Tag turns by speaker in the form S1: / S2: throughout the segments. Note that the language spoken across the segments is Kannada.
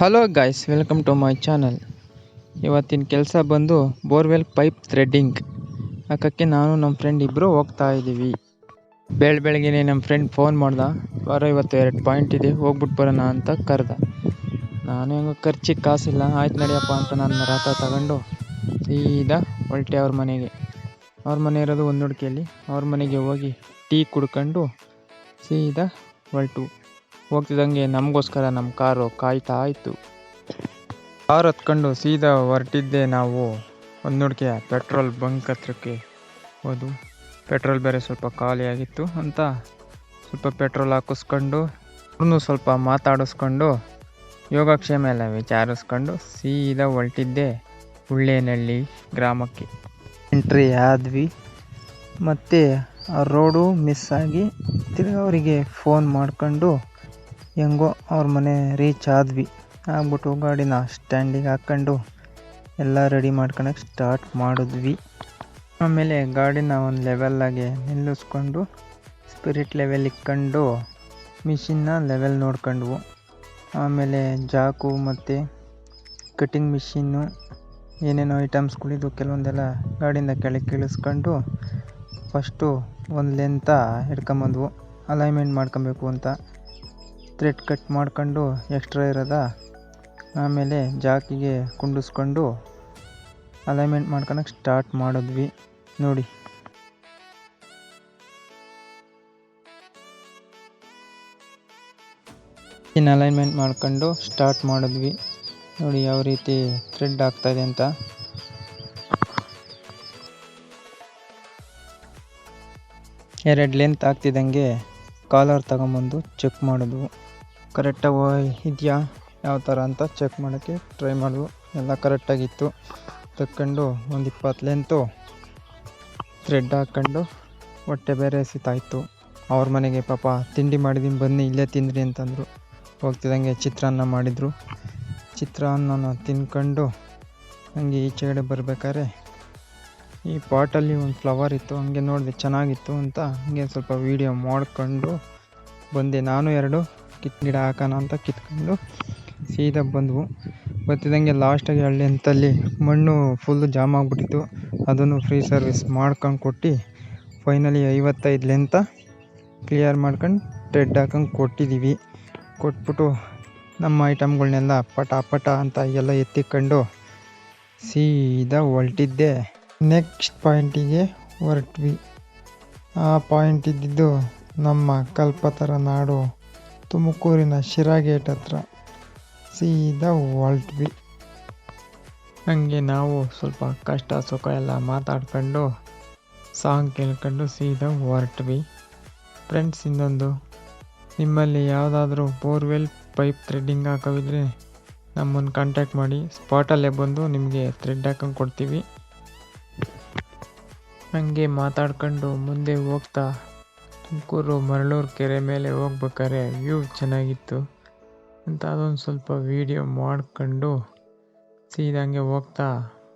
S1: Hello guys welcome to my channel ಇವತ್ತಿನ ಕೆಲಸ ಬಂದು ಬೋರ್ವೆಲ್ ಪೈಪ್ ಥ್ರೆಡ್ಡಿಂಗ್ ಹಾಕೋಕ್ಕೆ ನಾನು ನಮ್ಮ ಫ್ರೆಂಡ್ ಇಬ್ಬರು ಹೋಗ್ತಾ ಇದ್ದೀವಿ ಬೆಳ ಬೆಳಗ್ಗೆನೆ ನಮ್ಮ ಫ್ರೆಂಡ್ ಫೋನ್ ಮಾಡ್ದ. ವಾರ ಇವತ್ತು ಎರಡು ಪಾಯಿಂಟ್ ಇದೆ ಹೋಗ್ಬಿಟ್ಟು ಬರೋಣ ಅಂತ ಕರೆದ. ನಾನು ಹೆಂಗೋ ಖರ್ಚಿಗೆ ಕಾಸಿಲ್ಲ, ಆಯ್ತು ನಡೆಯಪ್ಪ ಅಂತ ನನ್ನ ರಥ ತಗೊಂಡು ಸೀದಾ ಹೊಲ್ಟೆ ಅವ್ರ ಮನೆಗೆ. ಅವ್ರ ಮನೆ ಇರೋದು ಒಂದು ಹುಡುಕಿಯಲ್ಲಿ ಅವ್ರ ಮನೆಗೆ ಹೋಗಿ ಟೀ ಕುಡ್ಕೊಂಡು ಸೀದಾ ಹೊಲ್ಟು. ಹೋಗ್ತಿದ್ದಂಗೆ ನಮಗೋಸ್ಕರ ನಮ್ಮ ಕಾರು ಕಾಯ್ತಾ ಇತ್ತು ಕಾರ್ ಹತ್ಕೊಂಡು ಸೀದಾ ಹೊರಟಿದ್ದೆ ನಾವು. ಒಂದು ನೋಡಿಕೆ ಪೆಟ್ರೋಲ್ ಬಂಕ್ ಹತ್ರಕ್ಕೆ ಹೋದು. ಪೆಟ್ರೋಲ್ ಬೇರೆ ಸ್ವಲ್ಪ ಖಾಲಿಯಾಗಿತ್ತು ಅಂತ. ಸ್ವಲ್ಪ ಪೆಟ್ರೋಲ್ ಹಾಕಿಸ್ಕೊಂಡು, ಅವ್ರನ್ನೂ ಸ್ವಲ್ಪ ಮಾತಾಡಿಸ್ಕೊಂಡು ಯೋಗಕ್ಷೇಮ ಎಲ್ಲ ವಿಚಾರಿಸ್ಕೊಂಡು ಸೀದಾ ಹೊರಟಿದ್ದೆ ಉಳ್ಳೇನಹಳ್ಳಿ ಗ್ರಾಮಕ್ಕೆ. ಎಂಟ್ರಿ ಆದ್ವಿ. ಮತ್ತು ಆ ರೋಡು ಮಿಸ್ ಆಗಿ ತಿರ್ಗಿ ಅವರಿಗೆ ಫೋನ್ ಮಾಡ್ಕೊಂಡು ಹೆಂಗೋ ಅವ್ರ ಮನೆ ರೀಚ್ ಆದ್ವಿ. ಆಗ್ಬಿಟ್ಟು ಗಾಡಿನ ಸ್ಟ್ಯಾಂಡಿಗೆ ಹಾಕ್ಕೊಂಡು ಎಲ್ಲ ರೆಡಿ ಮಾಡ್ಕೊಳಕ್ಕೆ ಸ್ಟಾರ್ಟ್ ಮಾಡಿದ್ವಿ. ಆಮೇಲೆ ಗಾಡಿನ ಒಂದು ಲೆವೆಲ್ಲಾಗೆ ನಿಲ್ಲಿಸ್ಕೊಂಡು ಸ್ಪಿರಿಟ್ ಲೆವೆಲ್ ಇಕ್ಕೊಂಡು ಮಿಷಿನ್ನ ಲೆವೆಲ್ ನೋಡ್ಕೊಂಡ್ವು. ಆಮೇಲೆ ಜಾಕು ಮತ್ತು ಕಟ್ಟಿಂಗ್ ಮಿಷಿನ್ನು ಏನೇನೋ ಐಟಮ್ಸ್ಗಳಿದ್ದು ಕೆಲವೊಂದೆಲ್ಲ ಗಾಡಿಯಿಂದ ಕೆಳಗೆ ಇಳಿಸ್ಕೊಂಡು ಫಸ್ಟು ಒಂದು ಲೆಂತ ಹಿಡ್ಕೊಂಬಂದ್ವು. ಅಲೈನ್ಮೆಂಟ್ ಮಾಡ್ಕೊಬೇಕು ಅಂತ. ಥ್ರೆಡ್ ಕಟ್ ಮಾಡ್ಕೊಂಡು ಎಕ್ಸ್ಟ್ರಾ ಇರೋದ, ಆಮೇಲೆ ಜಾಕಿಗೆ ಕುಂಡಿಸ್ಕೊಂಡು ಅಲೈನ್ಮೆಂಟ್ ಮಾಡ್ಕೊಳಕ್ಕೆ ಸ್ಟಾರ್ಟ್ ಮಾಡಿದ್ವಿ. ನೋಡಿ. ಇನ್ನು ಅಲೈನ್ಮೆಂಟ್ ಮಾಡ್ಕೊಂಡು ಸ್ಟಾರ್ಟ್ ಮಾಡಿದ್ವಿ. ನೋಡಿ ಯಾವ ರೀತಿ ಥ್ರೆಡ್ ಆಗ್ತಾಯಿದೆ ಅಂತ. ಎರಡು ಲೆಂತ್ ಆಗ್ತಿದ್ದಂಗೆ ಕಾಲರ್ ತಗೊಂಬಂದು ಚೆಕ್ ಮಾಡಿದ್ವು. ಕರೆಕ್ಟಾಗಿ ಇದೆಯಾ? ಯಾವ ಥರ ಅಂತ ಚೆಕ್ ಮಾಡೋಕ್ಕೆ ಟ್ರೈ ಮಾಡಿದ್ವು ಎಲ್ಲ ಕರೆಕ್ಟಾಗಿತ್ತು. ತಕ್ಕೊಂಡು ಒಂದು ಇಪ್ಪತ್ತು ಲೆಂತು ಥ್ರೆಡ್ ಹಾಕ್ಕೊಂಡು ಹೊಟ್ಟೆ ಬೇರೆ ಸಿತಾಯಿತ್ತು ಅವ್ರ ಮನೆಗೆ ಪಾಪ ತಿಂಡಿ ಮಾಡಿದ್ದೀನಿ ಬನ್ನಿ, ಇಲ್ಲೇ ತಿಂದ್ರಿ ಅಂತಂದರು. ಹೋಗ್ತಿದ್ದಂಗೆ ಚಿತ್ರಾನ್ನ ಮಾಡಿದರು. ಚಿತ್ರಾನ್ನ ತಿನ್ಕೊಂಡು ಹಂಗೆ ಈಚೆಗಡೆ ಬರಬೇಕಾದ್ರೆ ಈ ಪಾಟಲ್ಲಿ ಒಂದು ಫ್ಲವರ್ ಇತ್ತು, ಹಂಗೆ ನೋಡಿದೆ ಚೆನ್ನಾಗಿತ್ತು ಅಂತ ಹಂಗೆ ಸ್ವಲ್ಪ ವೀಡಿಯೋ ಮಾಡಿಕೊಂಡು ಬಂದೆ. ನಾನು ಎರಡು ಕಿತ್ ಗಿಡ ಹಾಕೋಣ ಅಂತ ಕಿತ್ಕೊಂಡು ಸೀದಾ ಬಂದವು. ಬರ್ತಿದ್ದಂಗೆ ಲಾಸ್ಟಾಗಿ ಹಳ್ಳಿ ಅಂತಲ್ಲಿ ಮಣ್ಣು ಫುಲ್ಲು ಜಾಮ್ ಆಗಿಬಿಟ್ಟಿತ್ತು. ಅದನ್ನು ಫ್ರೀ ಸರ್ವಿಸ್ ಮಾಡ್ಕೊಂಡು ಕೊಟ್ಟು ಫೈನಲಿ ಐವತ್ತೈದು ಲೆಂತ ಕ್ಲಿಯರ್ ಮಾಡ್ಕೊಂಡು ಟೆಡ್ ಹಾಕೊಂಡು ಕೊಟ್ಟಿದ್ದೀವಿ ಕೊಟ್ಬಿಟ್ಟು ನಮ್ಮ ಐಟಮ್ಗಳನ್ನೆಲ್ಲ ಪಟ ಪಟ ಅಂತ ಎಲ್ಲ ಎತ್ತಿಕೊಂಡು ಸೀದಾ ಹೊರಟಿದ್ದೆ ನೆಕ್ಸ್ಟ್ ಪಾಯಿಂಟಿಗೆ ಹೊರಟ್ವಿ. ಆ ಪಾಯಿಂಟ್ ಇದ್ದಿದ್ದು ನಮ್ಮ ಕಲ್ಪತರ ನಾಡು ತುಮಕೂರಿನ ಶಿರಾ ಗೇಟ್ ಹತ್ರ ಸೀದಾ ಹೊರಟ್ವಿ. ಹಂಗೆ ನಾವು ಸ್ವಲ್ಪ ಕಷ್ಟ ಸುಖ ಎಲ್ಲ ಮಾತಾಡ್ಕೊಂಡು ಸಾಂಗ್ ಕೇಳ್ಕೊಂಡು ಸೀದಾ ಹೊರಟ್ವಿ. ಫ್ರೆಂಡ್ಸ್ ಇನ್ನೊಂದು, ನಿಮ್ಮಲ್ಲಿ ಯಾವುದಾದ್ರೂ ಬೋರ್ವೆಲ್ ಪೈಪ್ ಥ್ರೆಡ್ಡಿಂಗ್ ಹಾಕೋವಿದ್ರೆ ನಮ್ಮನ್ನು ಕಾಂಟ್ಯಾಕ್ಟ್ ಮಾಡಿ. ಸ್ಪಾಟಲ್ಲೇ ಬಂದು ನಿಮಗೆ ಥ್ರೆಡ್ ಹಾಕೊಂಡು ಕೊಡ್ತೀವಿ. ಹಂಗೆ ಮಾತಾಡ್ಕೊಂಡು ಮುಂದೆ ಹೋಗ್ತಾ ತುಮಕೂರು ಮರಳೂರು ಕೆರೆ ಮೇಲೆ ಹೋಗ್ಬೇಕಾದ್ರೆ ವ್ಯೂ ಚೆನ್ನಾಗಿತ್ತು. ಅಂತ ಅದೊಂದು ಸ್ವಲ್ಪ ವೀಡಿಯೋ ಮಾಡ್ಕೊಂಡು ಸೀದಂಗೆ ಹಂಗೆ ಹೋಗ್ತಾ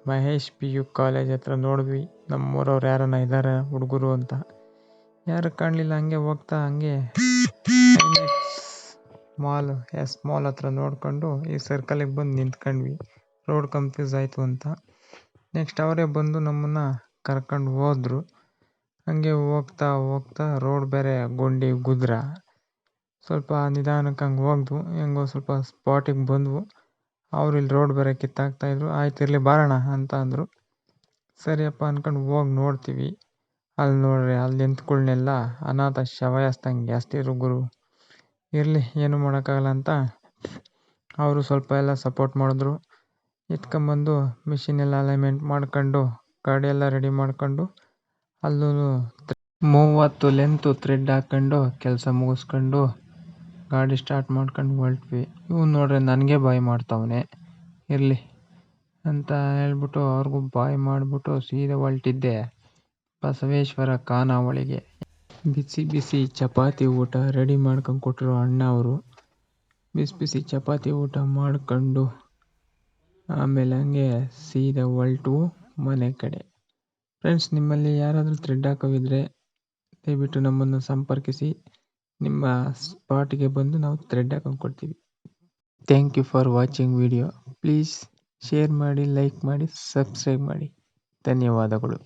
S1: ಮಹೇಶ್ ಪಿ ಯು ಕಾಲೇಜ್ ಹತ್ರ ನೋಡಿದ್ವಿ. ನಮ್ಮೂರವ್ರು ಯಾರನ್ನ ಇದ್ದಾರೆ ಹುಡುಗರು ಅಂತ. ಯಾರು ಕಾಣಲಿಲ್ಲ, ಹಂಗೆ ಹೋಗ್ತಾ ಹಂಗೆ ಮಾಲ್ ಎಸ್ ಮಾಲ್ ಹತ್ರ ನೋಡಿಕೊಂಡು ಈ ಸರ್ಕಲಿಗೆ ಬಂದು ನಿಂತ್ಕೊಂಡ್ವಿ. ರೋಡ್ ಕನ್ಫ್ಯೂಸ್ ಆಯಿತು ಅಂತ. ನೆಕ್ಸ್ಟ್ ಅವರೇ ಬಂದು ನಮ್ಮನ್ನು ಕರ್ಕೊಂಡು ಹೋದ್ರು. ಹಂಗೆ ಹೋಗ್ತಾ ಹೋಗ್ತಾ ರೋಡ್ ಬೇರೆ ಗುಂಡಿ ಗುದ್ರ. ಸ್ವಲ್ಪ ನಿಧಾನಕ್ಕೆ ಹಂಗೆ ಹೋದ್ವು ಹೆಂಗೋ ಸ್ವಲ್ಪ ಸ್ಪಾಟಿಗೆ ಬಂದವು. ಅವ್ರು ಇಲ್ಲಿ ರೋಡ್ ಬೇರೆ ಕಿತ್ತಾಕ್ತಾಯಿದ್ರು ಆಯ್ತು ಇರಲಿ, ಬಾರೋಣ ಅಂತ ಅಂದರು. ಸರಿಯಪ್ಪ ಅಂದ್ಕೊಂಡು ಹೋಗಿ ನೋಡ್ತೀವಿ. ಅಲ್ಲಿ ನೋಡ್ರಿ ಅಲ್ಲಿ ನಿಂತ್ಗಳ್ನೆಲ್ಲ ಅನಾಥ ಶವಯಾಸ್ತಂಗೆ ಜಾಸ್ತಿ ಗುರು. ಇರಲಿ, ಏನು ಮಾಡೋಕ್ಕಾಗಲ್ಲ ಅಂತ ಅವರು ಸ್ವಲ್ಪ ಎಲ್ಲ ಸಪೋರ್ಟ್ ಮಾಡಿದ್ರು. ಎತ್ಕೊಂಬಂದು ಮಿಷಿನ್ ಎಲ್ಲ ಅಲೈನ್ಮೆಂಟ್ ಮಾಡ್ಕೊಂಡು, ಗಾಡಿ ಎಲ್ಲ ರೆಡಿ ಮಾಡ್ಕೊಂಡು ಅಲ್ಲೂ ಮೂವತ್ತು ಲೆಂತು ಥ್ರೆಡ್ ಹಾಕ್ಕೊಂಡು ಕೆಲಸ ಮುಗಿಸ್ಕೊಂಡು ಗಾಡಿ ಸ್ಟಾರ್ಟ್ ಮಾಡ್ಕೊಂಡು ಹೊರಟ್ವಿ. ಇವ್ನು ನೋಡ್ರಿ ನನಗೆ ಬಾಯ್ ಮಾಡ್ತಾವನೆ. ಇರಲಿ ಅಂತ ಹೇಳ್ಬಿಟ್ಟು ಅವ್ರಿಗೂ ಬಾಯ್ ಮಾಡಿಬಿಟ್ಟು ಸೀದಾ ಹೊರಟಿದ್ದೆ. ಬಸವೇಶ್ವರ ಖಾನಾವಳಿಗೆ. ಬಿಸಿ ಬಿಸಿ ಚಪಾತಿ ಊಟ ರೆಡಿ ಮಾಡ್ಕೊಂಡು ಕೊಟ್ಟರು ಅಣ್ಣ ಅವರು. ಬಿಸಿ ಬಿಸಿ ಚಪಾತಿ ಊಟ ಮಾಡ್ಕೊಂಡು ಆಮೇಲೆ ಹಂಗೆ ಸೀದಾ ಹೊರಟು ಮನೆ ಕಡೆ. ಫ್ರೆಂಡ್ಸ್ ನಿಮ್ಮಲ್ಲಿ ಯಾರಾದರೂ ಥ್ರೆಡ್ ಹಾಕೋವಿದ್ರೆ ದಯವಿಟ್ಟು ನಮ್ಮನ್ನು ಸಂಪರ್ಕಿಸಿ. ನಿಮ್ಮ ಸ್ಪಾಟ್ಗೆ ಬಂದು ನಾವು ಥ್ರೆಡ್ ಹಾಕೊಂಡು ಕೊಡ್ತೀವಿ. Thank you for watching video please share ಮಾಡಿ ಲೈಕ್ ಮಾಡಿ ಸಬ್ಸ್ಕ್ರೈಬ್ ಮಾಡಿ. ಧನ್ಯವಾದಗಳು.